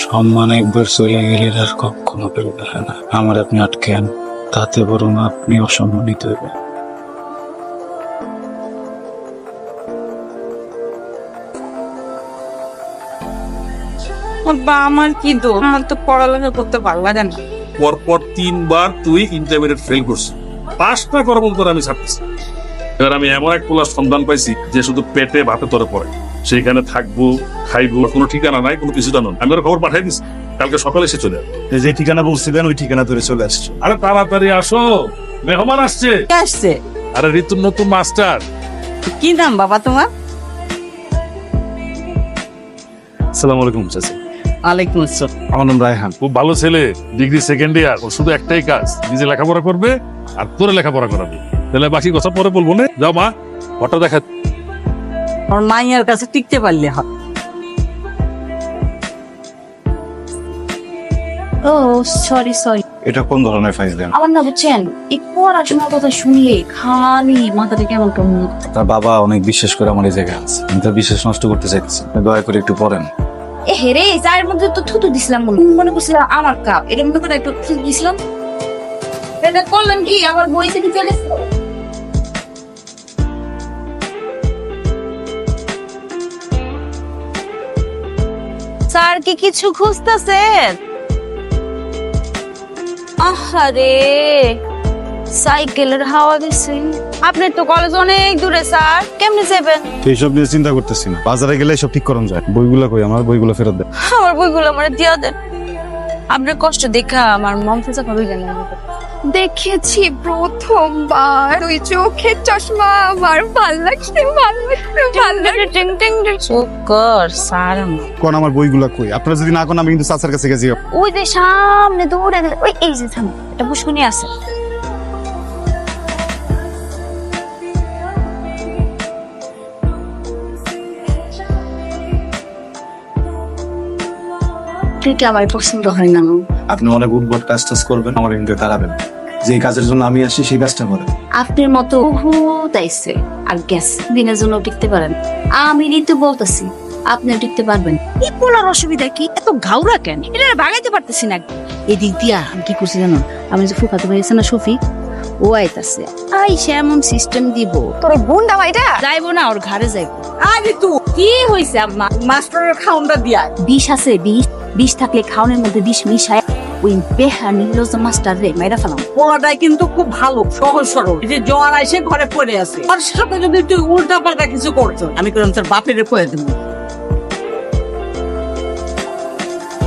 সম্মান একবার চলে গেলে আর কখনো ফেরত আসে না। আমার আপনি আটকেন তাতে বরং আপনি অসম্মানিত হইবেন। বা আমার কি দোষ? আমার তো পড়ালেখা করতে ভালো লাগে না। পরপর তিনবার তুই ইন্টারমিডিয়েট ফেল করছিস। পাঁচটা করার মতো আমি ছাড়তেছি। এবার আমি এমন এক পোলার সন্ধান পাইছি যে শুধু পেটে ভাতে তরে পড়ে। সেইখানে থাকব খাইবো কোনো ঠিকানা নাই কোনো কিছু জানো আমি ওর খবর পাঠাই দিচ্ছি কালকে সকালে এসে চলে আসবে। যে ঠিকানা বলছিলেন ওই ঠিকানা ধরে চলে আসছো। আরে তাড়াতাড়ি আসো মেহমান আসছে। আসছে? আরে ঋতুর নতুন মাস্টার। কি নাম বাবা তোমার? আসসালামু আলাইকুম চাচি। ওয়ালাইকুম আসসালাম। আমার নাম রায়হান। খুব ভালো ছেলে ডিগ্রি সেকেন্ড ইয়ার ওর শুধু একটাই কাজ নিজে লেখাপড়া করবে আর তোরে লেখাপড়া করাবে। তাহলে বাকি কথা পরে বলব না। যাও মা ফটো দেখা আমার মাইয়ার কাছে টিকতে পারলে হয়। ও সরি সরি এটা কোন ধরনের ফাইল দেন? আমার না বুঝছেন এই পড়াশোনার কথা শুনলে খালি মাথাটা কেমন কেমন তার বাবা অনেক বিশ্বাস করে আমার এই জায়গায় আছে। আমি তার বিশ্বাস নষ্ট করতে চাইতেছি। দয়া করে একটু পড়েন। এ হেরে চায়ের মধ্যে তো থুতু দিছিলাম মনে মনে করছিলাম আমার কাপ। এটা মনে করে একটু থুতু দিছিলাম। এটা করলেন কি? আমার বই থেকে ফেলে স্যার কি কিছু খুঁজতেছেন? আহারে সাইকেলের হাওয়া গেছে আপনার তো কলেজ অনেক দূরে স্যার। কেমনে যাবেন? এইসব নিয়ে চিন্তা করতেছি না। বাজারে গেলে সব ঠিক করন যায়। বইগুলা কই? আমার বইগুলো ফেরত দেন। আমার বইগুলো আমার দিয়া দেন। আপনার কষ্ট দেখা আমার মন ফেসা ভাবে গেল দেখেছি প্রথমবার। তুই চোখের চশমা আমার ভালো লাগছে ভালো লাগছে ভালো লাগছে। টিং টিং টিং। চুপ কর স্যার আমার। কোন আমার বইগুলা কই? আপনারা যদি না কোন আমি কিন্তু চাচার কাছে গেছি। ওই যে সামনে দৌড়ে ওই এই যে থামো এটা পুষ্কুনি আছে। তুই কি আমার পছন্দ হয় না আপনি অনেক উদ্ভট কাজ টাজ করবেন আমার কিন্তু দাঁড়াবেন যে কাজের জন্য আমি আসছি সেই কাজটা করেন। আপনার মতো বহুত আইছে আর গ্যাস দিনের জন্য টিকতে পারেন। আমি ঋতু বলতেছি আপনিও টিকতে পারবেন। এই পোলার অসুবিধা কি? এত ঘাউরা কেন? এটা ভাগাইতে পারতেছি না। এদিক দিয়া আমি কি করছি জানো? আমি যে ফুফাতে ভাইছে না ও আইতাছে। এমন সিস্টেম দিব। তোর গুন্ডা ভাইটা যাইবো না ওর ঘরে যাইবো। আরে তুই কি হইছে আম্মা? মাস্টারের খাউনটা দিয়া। বিষ আছে বিষ বিষ থাকলে খাওয়ানোর মধ্যে বিষ মিশায়। ওই বেহা নির্লজ মাস্টার রে মাইরা ফেলাম। পোলাটাই কিন্তু খুব ভালো সহজ সরল। এই যে জ্বর আইসে ঘরে পড়ে আছে। আর সাথে যদি তুই উল্টা পাল্টা কিছু করছ আমি করলাম তোর বাপের কয়ে দেবো।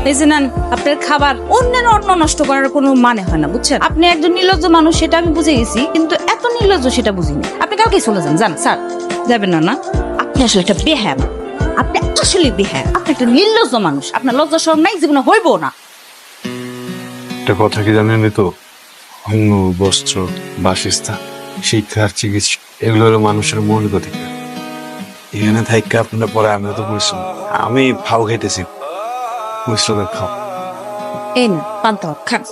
এই যে নেন আপনার খাবার। অন্যের অন্ন নষ্ট করার কোনো মানে হয় না বুঝছেন? আপনি একজন নির্লজ্জ মানুষ সেটা আমি বুঝে গেছি কিন্তু এত নির্লজ্জ সেটা বুঝিনি। আপনি কাউকে চলে যান যান স্যার। যাবেন না না? আপনি আসলে একটা বেহ্যাম আপনি আসলে বেহ্যাম আপনি একটা নির্লজ্জ মানুষ। আপনার লজ্জা সরম নাই জীবনে হইবো না। একটা কথা কি জানেন তো অন্ন বস্ত্র বাসস্থান শিক্ষা আর চিকিৎসা এগুলো হলো মানুষের মৌলিক অধিকার। এখানে থাইকা আপনারা পরে আমিও তো পরিশ্রম। আমি ফাও খাইতেছি। পরিশ্রমের খাও এই না পান্তা খান।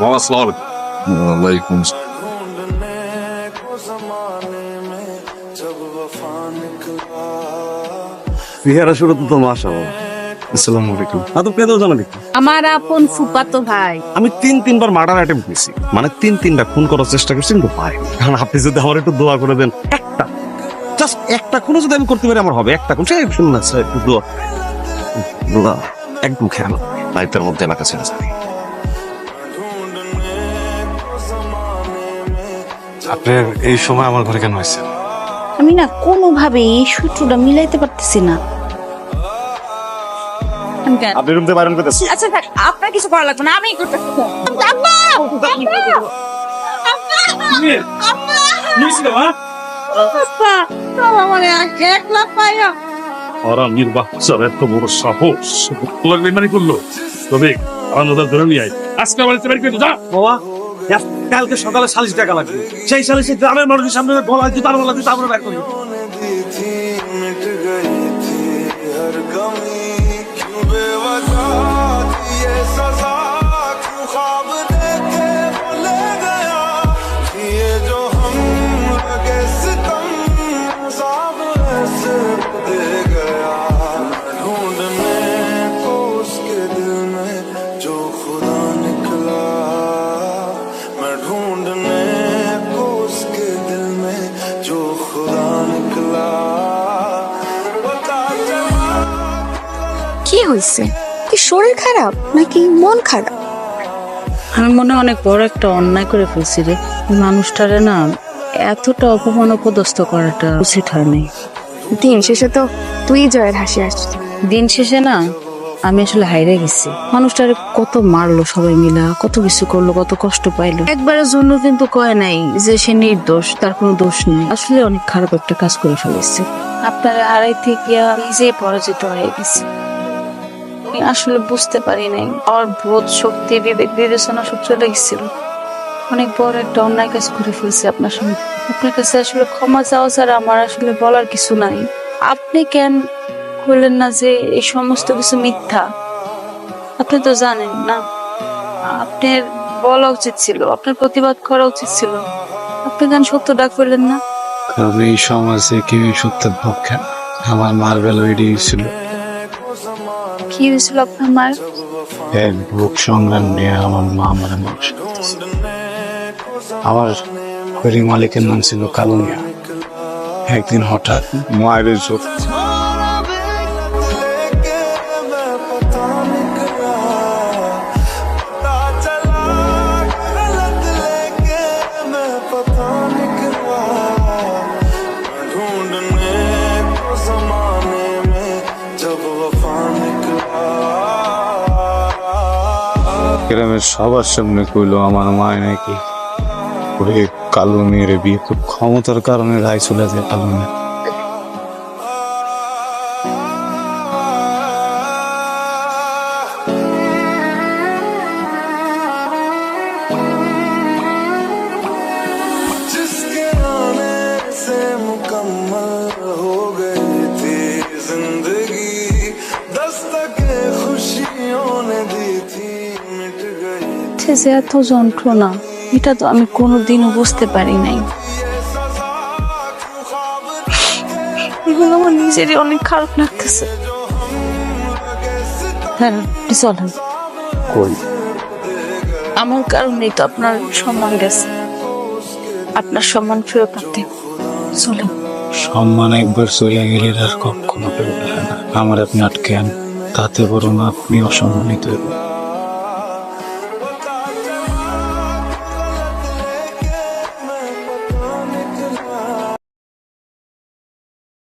মামা আলাইকুম। বিহারা শুরু তো মাসা আসসালামু আলাইকুম। আদব কেন জানা দেখি? আমার আপন ফুপাতো ভাই। আমি তিন তিনবার মার্ডার করেছি। মানে তিন তিনটা খুন করার চেষ্টা করছি কিন্তু পাই কারণ আপনি যদি আমার একটু দোয়া করে দেন একটা জাস্ট একটা খুনও যদি আমি করতে পারি আমার হবে। একটা খুন সে শুনুন না স্যার একটু দোয়া। দোয়া একদম খেয়াল। লাইফের মধ্যে এলাকা ছেড়ে যাবে। আপনার এই সময় আমার ঘরে কেন হয়েছে আমি না কোনোভাবে এই সূত্রটা মিলাইতে পারতেছি না। আমি কেন- আপনি রুমতে বাইরন করতেছি আচ্ছা থাক আপনার কিছু করা লাগবে না আমি করতেছি। একলা পাইয়া। ওরা নির্বাচন এত বড় সাহস। লাগবে মানে করল। তবে আনন্দ ধরে নিয়ে আয়। আজকে আমার বাড়ি করে যা! বাবা কালকে সকালে সালিশ টাকা লাগবে। সেই সালিশে গ্রামের মানুষের সামনে গলা জুতার গলা জুতা আমরা বের করি কি হয়েছে কি শরীর খারাপ নাকি মন খারাপ? আমি মনে অনেক বড় একটা অন্যায় করে ফেলছি রে। মানুষটারে না এতটা অপমান অপদস্থ করাটা উচিত হয়নি। দিন শেষে তো তুই জয়ের হাসি আসছিস দিন শেষে না আমি আসলে হাইরে গেছি। মানুষটারে কত মারলো সবাই মিলা কত কিছু করল কত কষ্ট পাইলো। একবারের জন্য কিন্তু কয় নাই যে সে নির্দোষ তার কোনো দোষ নেই। আসলে অনেক খারাপ একটা কাজ করে ফেলেছে। আপনার হারাইতে গিয়া নিজে পরাজিত হয়ে গেছে আমি আসলে বুঝতে পারি নাই। আমার বোধ শক্তি, বিবেক, বিবেচনা সব চলে গেছিল। অনেক বড় একটা অন্যায় কাজ করে ফেলছি আপনার সঙ্গে। আপনার কাছে আসলে ক্ষমা চাওয়া ছাড়া আমার আসলে বলার কিছু নাই। আপনি কেন বললেন না যে এই সমস্ত কিছু মিথ্যা? আপনি তো জানেন, না? আপনার বলা উচিত ছিল, আপনার প্রতিবাদ করা উচিত ছিল। আপনি কেন সত্য ডাক করলেন না? কারণ এই সমাজে কেউ সত্যের পক্ষে আমার মার বেলা ছিল। কি হয়েছিল আপনার বুক সংগ্রাম নিয়ে আমার মা আমার মানুষ আমার হরি মালিকের নাম ছিল কালুনিয়া। একদিন হঠাৎ মায়ের চোখ গ্রামের সবার সামনে কইল, আমার মায় নাকি ওই কালো মেয়ের বিয়ে খুব ক্ষমতার কারণে রায় চলে যায় কালো মেয়ে। সে যে এত যন্ত্রণা এটা তো আমি কোনোদিনও বুঝতে পারি নাই। এগুলো আমার নিজেরই অনেক খারাপ লাগতেছে। হ্যাঁ চলেন। কই? আমার কারণেই তো আপনার সম্মান গেছে। আপনার সম্মান ফেরত আনতে চলেন। সম্মান একবার চলে গেলে আর কখনো ফেরত না। আমার আপনি আটকে আন তাতে বরং আপনি অসম্মানিত হইবেন।